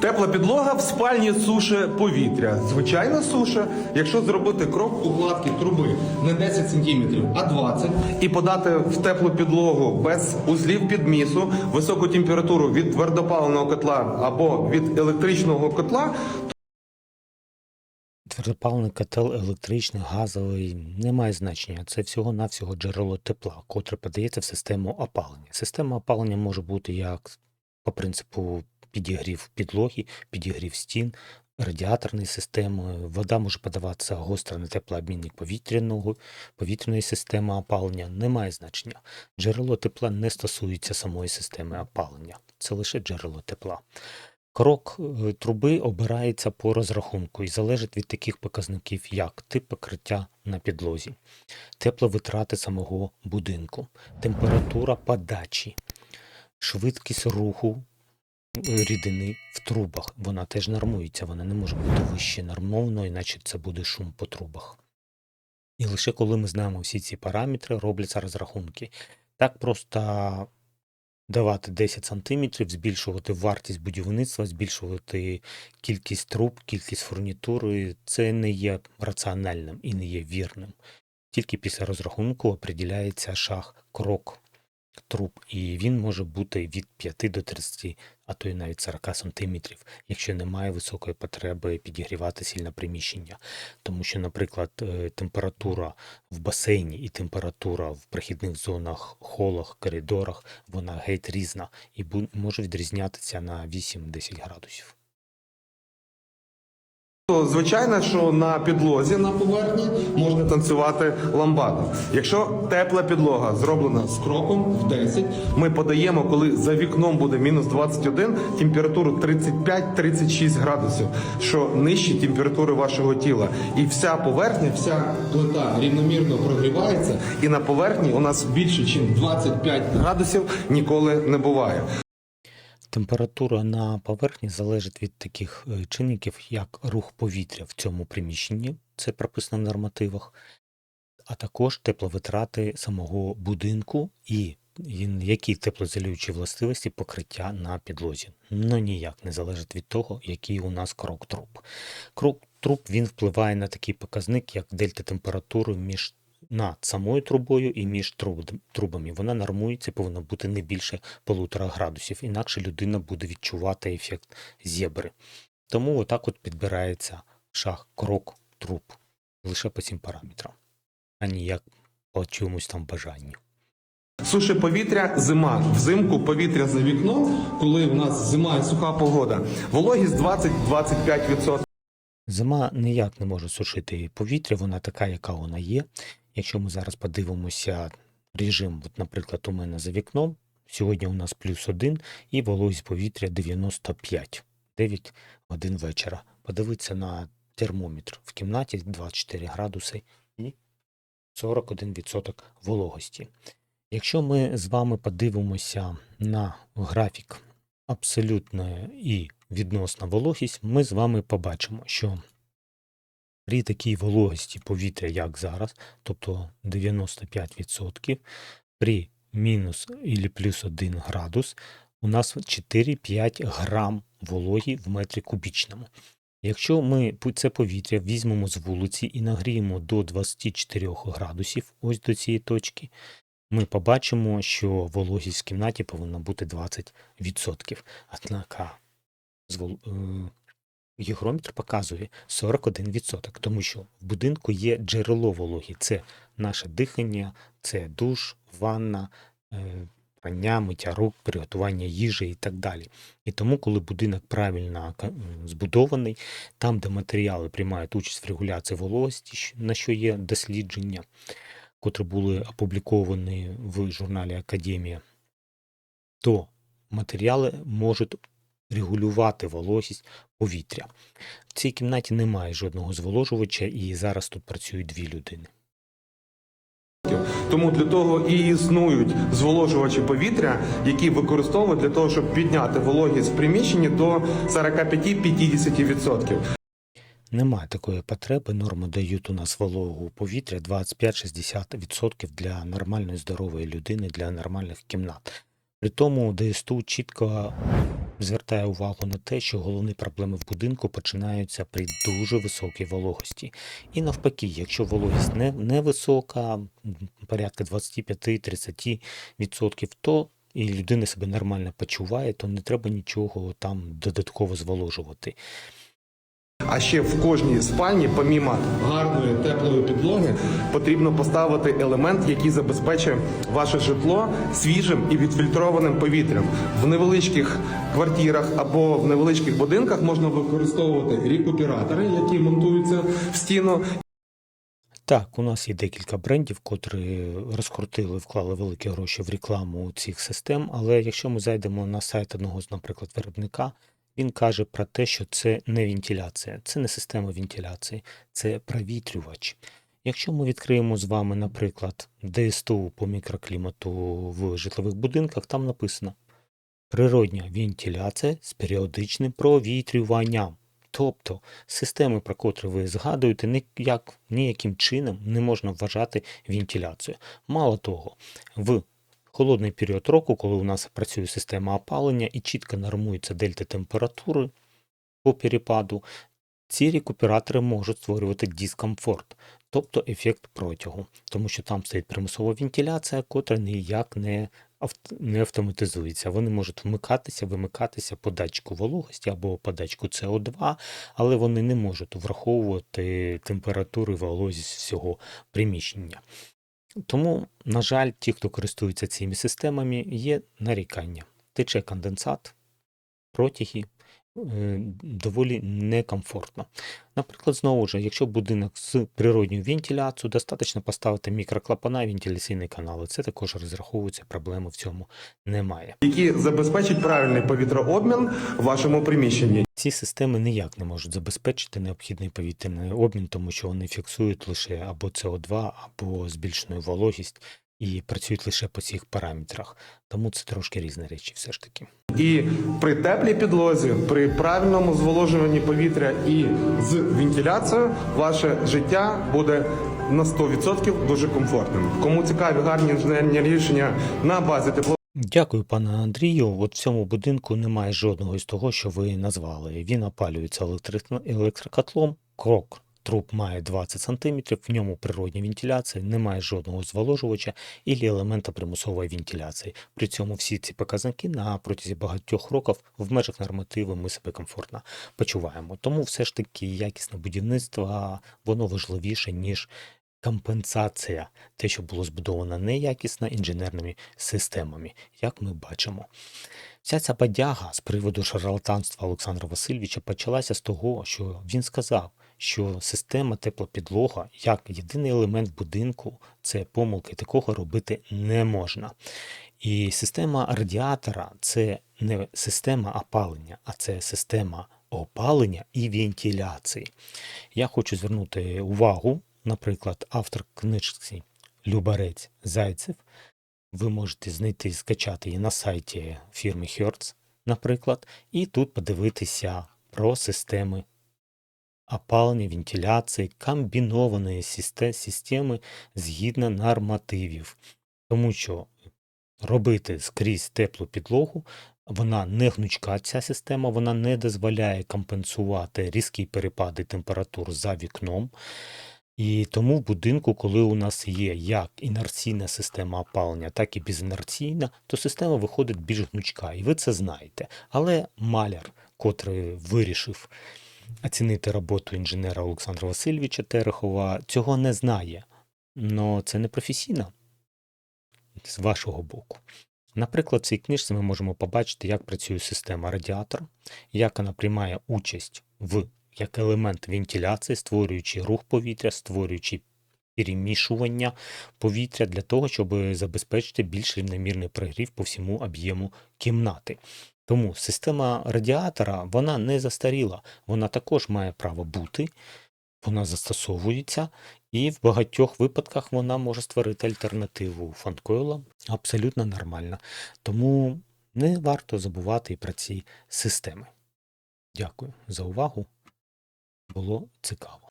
Тепла підлога в спальні суше повітря. Звичайна суша, якщо зробити крок укладки труби не 10 см, а 20 і подати в теплу підлогу без узлів підмісу, високу температуру від твердопаливного котла або від електричного котла, Твердопаливний котел електричний, газовий не має значення. Це всього-навсього джерело тепла, котре подається в систему опалення. Система опалення може бути як по принципу підігрів підлоги, підігрів стін, радіаторної системи. Вода може подаватися гостро на теплообмінник повітряного, повітряної системи опалення. Не має значення. Джерело тепла не стосується самої системи опалення. Це лише джерело тепла. Крок е, труби обирається по розрахунку і залежить від таких показників, як тип покриття на підлозі, тепловитрати самого будинку, температура подачі, швидкість руху рідини в трубах. Вона теж нормується, вона не може бути вище нормовано, іначе це буде шум по трубах. І лише коли ми знаємо всі ці параметри, робляться розрахунки. Так просто давати 10 сантиметрів, збільшувати вартість будівництва, збільшувати кількість труб, кількість фурнітури. Це не є раціональним і не є вірним. Тільки після розрахунку определяється шаг, крок труб, і він може бути від 5 до 30, а то й навіть 40 сантиметрів, якщо немає високої потреби підігрівати сильно приміщення. Тому що, наприклад, е, температура в басейні і температура в прохідних зонах, холах, коридорах, вона геть різна і може відрізнятися на 8-10 градусів. Звичайно, що на підлозі на поверхні можна танцювати ламбаду. Якщо тепла підлога зроблена з кроком в 10, ми подаємо, коли за вікном буде мінус 21, температуру 35-36 градусів, що нижче температури вашого тіла. І вся поверхня, вся плита рівномірно прогрівається, і на поверхні у нас більше, ніж 25 градусів ніколи не буває. Температура на поверхні залежить від таких е, чинників, як рух повітря в цьому приміщенні, це прописано в нормативах, а також тепловитрати самого будинку і які теплоізолюючі властивості покриття на підлозі. Ну ніяк не залежить від того, який у нас крок труб. Крок труб він впливає на такий показник, як дельта температури між над самою трубою і між трубами. Вона нормується, повинна бути не більше полутора градусів, інакше людина буде відчувати ефект зєбри. Тому отак от підбирається шаг, крок труб лише по цим параметрам, а ніяк по чомусь там бажанню. Суше повітря, зима. Взимку повітря за вікном, коли у нас зима і суха погода. Вологість 20-25%. Зима ніяк не може сушити повітря, вона така, яка вона є. Якщо ми зараз подивимося режим, от, наприклад, у мене за вікном, сьогодні у нас плюс один і вологість повітря 95, 9 годин вечора. Подивитися на термометр в кімнаті 24 градуси і 41% вологості. Якщо ми з вами подивимося на графік абсолютної і відносна вологість, ми з вами побачимо, що при такій вологості повітря, як зараз, тобто 95%, при мінус і плюс 1 градус, у нас 4-5 грам вологі в метрі кубічному. Якщо ми це повітря візьмемо з вулиці і нагріємо до 24 градусів, ось до цієї точки, ми побачимо, що вологість в кімнаті повинна бути 20%. Однак звол- е, гігрометр показує 41%, тому що в будинку є джерело вологі. Це наше дихання, це душ, ванна, е, прання, миття рук, приготування їжі і так далі. І тому, коли будинок правильно збудований, там, де матеріали приймають участь в регуляції вологості, на що є дослідження, котрі були опубліковані в журналі Академія, то матеріали можуть регулювати вологість повітря. В цій кімнаті немає жодного зволожувача, і зараз тут працюють дві людини. Тому для того і існують зволожувачі повітря, які використовують для того, щоб підняти вологість в приміщенні до 45-50%. Немає такої потреби. Норми дають у нас вологу повітря 25-60% для нормальної здорової людини, для нормальних кімнат. При тому ДСТУ чітко звертає увагу на те, що головні проблеми в будинку починаються при дуже високій вологості. І навпаки, якщо вологість не, невисока, висока, порядка 25-30%, то і людина себе нормально почуває, то не треба нічого там додатково зволожувати. А ще в кожній спальні, помімо гарної теплої підлоги, потрібно поставити елемент, який забезпечує ваше житло свіжим і відфільтрованим повітрям. В невеличких квартирах або в невеличких будинках можна використовувати рекуператори, які монтуються в стіну, Так, у нас є декілька брендів, котрі розкрутили, вклали великі гроші в рекламу цих систем. Але якщо ми зайдемо на сайт одного з, наприклад, виробника, він каже про те, що це не вентиляція, це не система вентиляції, це провітрювач. Якщо ми відкриємо з вами, наприклад, ДСТУ по мікроклімату в житлових будинках, там написано природня вентиляція з періодичним провітрюванням. Тобто системи, про котрі ви згадуєте, ніяк, ніяким чином не можна вважати вентиляцію. Мало того, в холодний період року, коли у нас працює система опалення і чітко нормується дельта температури по перепаду, ці рекуператори можуть створювати дискомфорт, тобто ефект протягу, тому що там стоїть примусова вентиляція, котра ніяк не, не автоматизується. Вони можуть вмикатися, вимикатися по датчику вологості або по датчику СО2, але вони не можуть враховувати температуру і вологість всього приміщення. Тому, на жаль, ті, хто користується цими системами, є нарікання. Тече конденсат, протяги, доволі некомфортно. Наприклад, знову ж, якщо будинок з природньою вентиляцією, достатньо поставити мікроклапана, вентиляційні канали. Це також розраховується, проблеми в цьому немає. які забезпечать правильний повітрообмін в вашому приміщенні. Ці системи ніяк не можуть забезпечити необхідний повітряний обмін, тому що вони фіксують лише або СО2, або збільшену вологість і працюють лише по цих параметрах. Тому це трошки різні речі, все ж таки. І при теплій підлозі, при правильному зволожуванні повітря і з вентиляцією, ваше життя буде на 100% дуже комфортним. Кому цікаві гарні інженерні рішення на базі тепло. Дякую, пане Андрію. От в цьому будинку немає жодного із того, що ви назвали. Він опалюється електри- електрокотлом, крок. Труб має 20 см, в ньому природня вентиляція, немає жодного зволожувача і елемента примусової вентиляції. При цьому всі ці показники на протязі багатьох років в межах нормативу ми себе комфортно почуваємо. Тому все ж таки якісне будівництво воно важливіше, ніж компенсація, те, що було збудовано неякісно інженерними системами, як ми бачимо. Вся ця бадяга з приводу шарлатанства Олександра Васильовича почалася з того, що він сказав, що система теплопідлога як єдиний елемент будинку це помилки, такого робити не можна. І система радіатора це не система опалення, а це система опалення і вентиляції. Я хочу звернути увагу, наприклад, автор книжці Любарець Зайцев. Ви можете знайти і скачати її на сайті фірми Hertz, наприклад, і тут подивитися про системи опалення, вентиляції, комбінованої системи згідно нормативів. Тому що робити скрізь теплу підлогу, вона не гнучка, ця система, вона не дозволяє компенсувати різкі перепади температур за вікном. І тому в будинку, коли у нас є як інерційна система опалення, так і безінерційна, то система виходить більш гнучка, і ви це знаєте. Але маляр, котрий вирішив оцінити роботу інженера Олександра Васильовича Терехова, цього не знає. Но це не професійно з вашого боку. Наприклад, в цій книжці ми можемо побачити, як працює система радіатора, як вона приймає участь в як елемент вентиляції, створюючи рух повітря, створюючи перемішування повітря для того, щоб забезпечити більш рівномірний прогрів по всьому об'єму кімнати. Тому система радіатора вона не застаріла, вона також має право бути, вона застосовується, і в багатьох випадках вона може створити альтернативу фанкойлам абсолютно нормально. Тому не варто забувати і про ці системи. Дякую за увагу. Було цікаво.